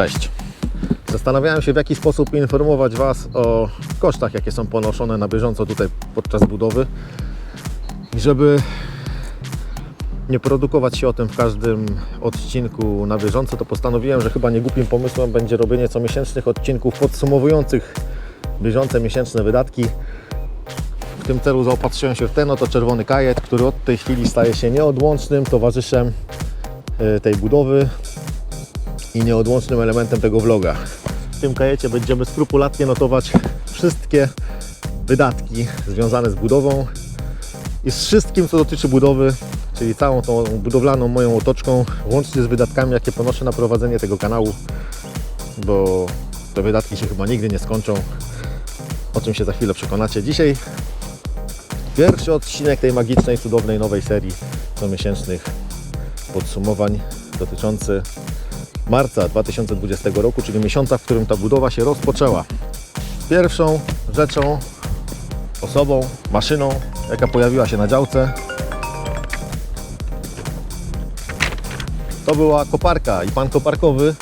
Cześć. Zastanawiałem się w jaki sposób informować Was o kosztach, jakie są ponoszone na bieżąco tutaj podczas budowy. I żeby nie produkować się o tym w każdym odcinku na bieżąco, to postanowiłem, że chyba nie głupim pomysłem będzie robienie comiesięcznych odcinków podsumowujących bieżące miesięczne wydatki. W tym celu zaopatrzyłem się w ten oto czerwony kajet, który od tej chwili staje się nieodłącznym towarzyszem y, tej budowy i nieodłącznym elementem tego vloga. W tym kajecie będziemy skrupulatnie notować wszystkie wydatki związane z budową i z wszystkim, co dotyczy budowy, czyli całą tą budowlaną moją otoczką, łącznie z wydatkami, jakie ponoszę na prowadzenie tego kanału, bo te wydatki się chyba nigdy nie skończą, o czym się za chwilę przekonacie. Dzisiaj pierwszy odcinek tej magicznej, cudownej nowej serii comiesięcznych podsumowań dotyczący marca 2020 roku, czyli miesiąca, w którym ta budowa się rozpoczęła. Pierwszą rzeczą, osobą, maszyną, jaka pojawiła się na działce, to była koparka i pan koparkowy,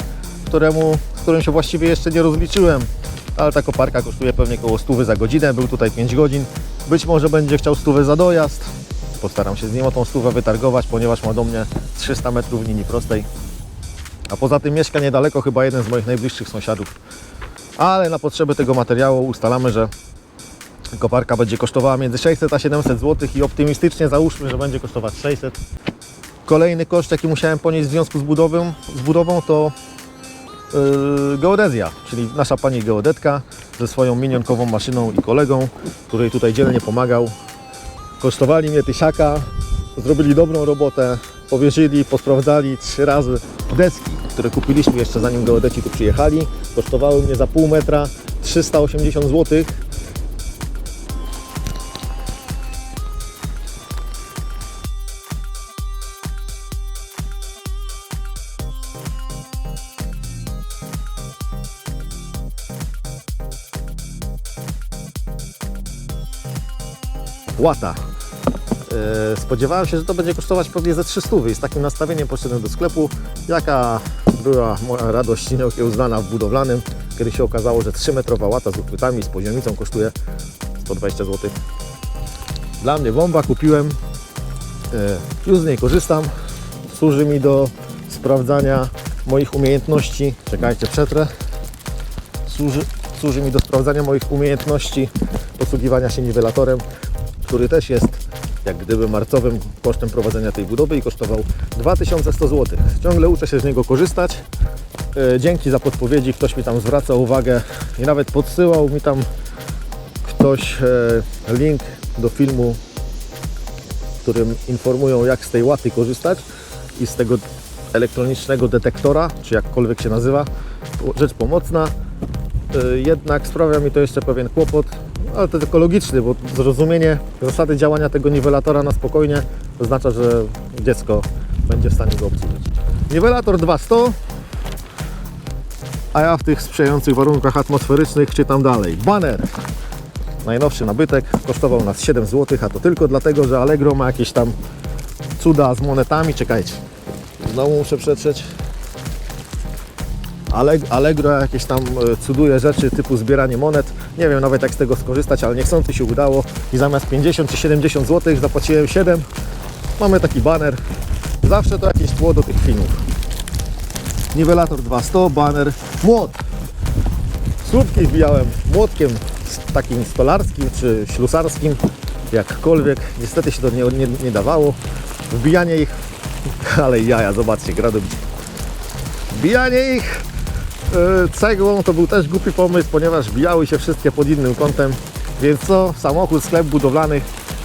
któremu, z którym się właściwie jeszcze nie rozliczyłem, ale ta koparka kosztuje pewnie około 100 za godzinę, był tutaj 5 godzin, być może będzie chciał 100 za dojazd, postaram się z nim o tą stówę wytargować, ponieważ ma do mnie 300 metrów linii prostej. A poza tym mieszka niedaleko chyba jeden z moich najbliższych sąsiadów. Ale na potrzeby tego materiału ustalamy, że koparka będzie kosztowała między 600 a 700 zł i optymistycznie załóżmy, że będzie kosztować 600. Kolejny koszt, jaki musiałem ponieść w związku z budową, z budową to yy, geodezja, czyli nasza pani geodetka ze swoją minionkową maszyną i kolegą, której tutaj dzielnie pomagał. Kosztowali mnie tysiaka, zrobili dobrą robotę, powierzyli, posprawdzali trzy razy deski, które kupiliśmy jeszcze zanim geodeci tu przyjechali. Kosztowały mnie za pół metra 380 zł. Łata. E, Spodziewałem się, że to będzie kosztować pewnie ze 300 i z takim nastawieniem poszedłem do sklepu. Jaka była moja radość nieokiełznana w budowlanym, kiedy się okazało, że 3-metrowa łata z uchwytami, z poziomicą kosztuje 120 zł. Dla mnie bomba kupiłem, e, już z niej korzystam, służy mi do sprawdzania moich umiejętności. Czekajcie, przetrę. Służy, służy mi do sprawdzania moich umiejętności posługiwania się niwelatorem, który też jest jak gdyby marcowym kosztem prowadzenia tej budowy i kosztował 2100 zł. Ciągle uczę się z niego korzystać. E, Dzięki za podpowiedzi, ktoś mi tam zwraca uwagę i nawet podsyłał mi tam ktoś e, link do filmu, w którym informują jak z tej łaty korzystać i z tego elektronicznego detektora, czy jakkolwiek się nazywa. Rzecz pomocna. E, Jednak sprawia mi to jeszcze pewien kłopot, ale to tylko logiczny, bo zrozumienie zasady działania tego niwelatora na spokojnie oznacza, że dziecko będzie w stanie go obsłużyć. Niwelator 200, a ja w tych sprzyjających warunkach atmosferycznych czytam dalej. Banner. Najnowszy nabytek kosztował nas 7 zł, a to tylko dlatego, że Allegro ma jakieś tam cuda z monetami. Czekajcie, znowu muszę przetrzeć. Allegro jakieś tam e, cuduje rzeczy typu zbieranie monet. Nie wiem nawet jak z tego skorzystać, ale niechcący się udało i zamiast 50 czy 70 zł zapłaciłem 7. Mamy taki baner. Zawsze to jakieś tło do tych filmów. Niwelator 200, baner, młot. Słupki wbijałem młotkiem takim stolarskim czy ślusarskim, jakkolwiek. Niestety się to nie, nie, nie dawało. Wbijanie ich, ale jaja, zobaczcie, gradu Wbijanie ich cegłą to był też głupi pomysł, ponieważ bijały się wszystkie pod innym kątem. Więc co? Samochód, sklep budowlanych.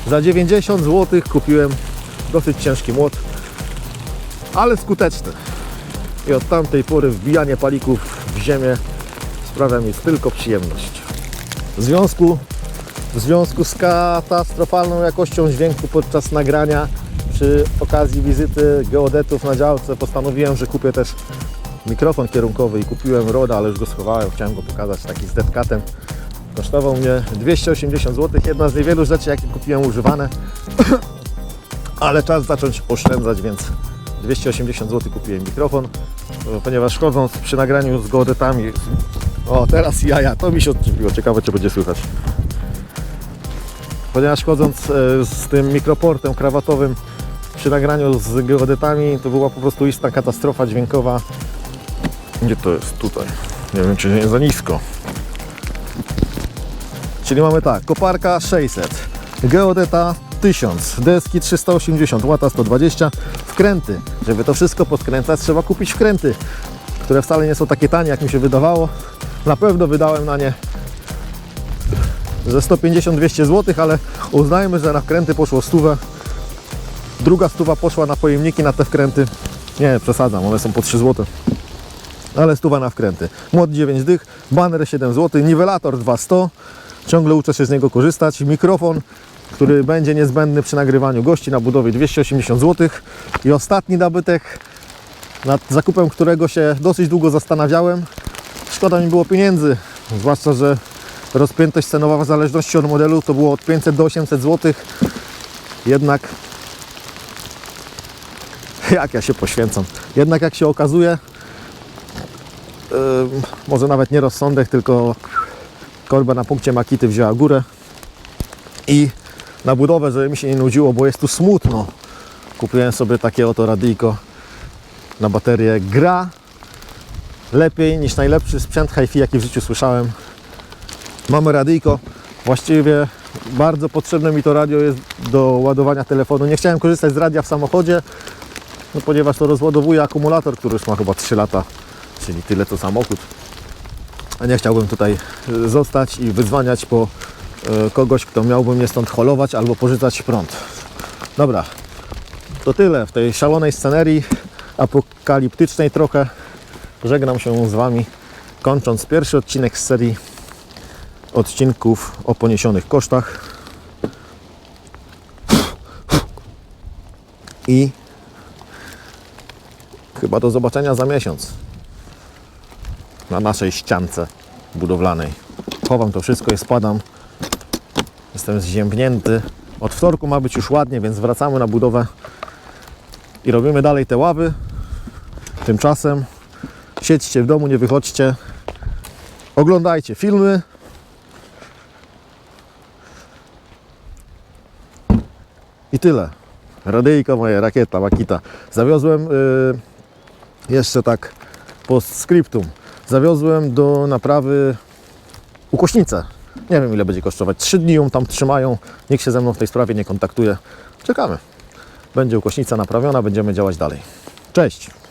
Za 90 zł kupiłem dosyć ciężki młot, ale skuteczny. I od tamtej pory wbijanie palików w ziemię sprawia mi tylko przyjemność. W związku, w związku z katastrofalną jakością dźwięku podczas nagrania przy okazji wizyty geodetów na działce postanowiłem, że kupię też mikrofon kierunkowy i kupiłem Roda, ale już go schowałem, chciałem go pokazać taki z deadcatem. Kosztował mnie 280 zł, jedna z niewielu rzeczy jakie kupiłem używane, ale czas zacząć oszczędzać, więc 280 zł kupiłem mikrofon, e, ponieważ chodząc przy nagraniu z geodetami... O, teraz jaja, to mi się odczepiło. Ciekawe, czy będzie słychać. Ponieważ chodząc e, z tym mikroportem krawatowym przy nagraniu z geodetami, to była po prostu istna katastrofa dźwiękowa. Gdzie to jest? Tutaj. Nie wiem, czy nie za nisko. Czyli mamy tak, koparka 600, geodeta 1000, deski 380, łata 120, wkręty. Żeby to wszystko podkręcać, trzeba kupić wkręty, które wcale nie są takie tanie, jak mi się wydawało. Na pewno wydałem na nie ze 150-200 zł, ale uznajmy, że na wkręty poszło stówę. Druga stuwa poszła na pojemniki, na te wkręty. Nie, przesadzam, one są po 3 zł. Ale stuwa na wkręty. Młot 9 dych, baner 7 zł, niwelator 200. Ciągle uczę się z niego korzystać. Mikrofon, który będzie niezbędny przy nagrywaniu gości na budowie 280 zł. I ostatni nabytek, nad zakupem którego się dosyć długo zastanawiałem. Szkoda mi było pieniędzy, zwłaszcza, że rozpiętość cenowa w zależności od modelu to było od 500 do 800 zł. Jednak jak ja się poświęcam. Jednak jak się okazuje, może nawet nie rozsądek, tylko korba na punkcie Makity wzięła górę i na budowę, żeby mi się nie nudziło, bo jest tu smutno, kupiłem sobie takie oto radyjko na baterię. Gra lepiej niż najlepszy sprzęt hi-fi, jaki w życiu słyszałem. Mamy radyjko, właściwie bardzo potrzebne mi to radio jest do ładowania telefonu. Nie chciałem korzystać z radia w samochodzie, no ponieważ to rozładowuje akumulator, który już ma chyba 3 lata, czyli tyle co samochód. Nie chciałbym tutaj y, zostać i wyzwaniać po y, kogoś, kto miałby mnie stąd holować albo pożyczać prąd. Dobra, to tyle w tej szalonej scenerii apokaliptycznej trochę. Żegnam się z Wami, kończąc pierwszy odcinek z serii odcinków o poniesionych kosztach. I chyba do zobaczenia za miesiąc na naszej ściance budowlanej. Chowam to wszystko i spadam. Jestem zziębnięty. Od wtorku ma być już ładnie, więc wracamy na budowę i robimy dalej te ławy. Tymczasem siedźcie w domu, nie wychodźcie. Oglądajcie filmy. I tyle. Radyjko moje, rakieta, makita. Zawiozłem y, jeszcze tak postscriptum. Zawiozłem do naprawy ukośnicę. Nie wiem ile będzie kosztować. Trzy dni ją tam trzymają. Nikt się ze mną w tej sprawie nie kontaktuje. Czekamy. Będzie ukośnica naprawiona, będziemy działać dalej. Cześć!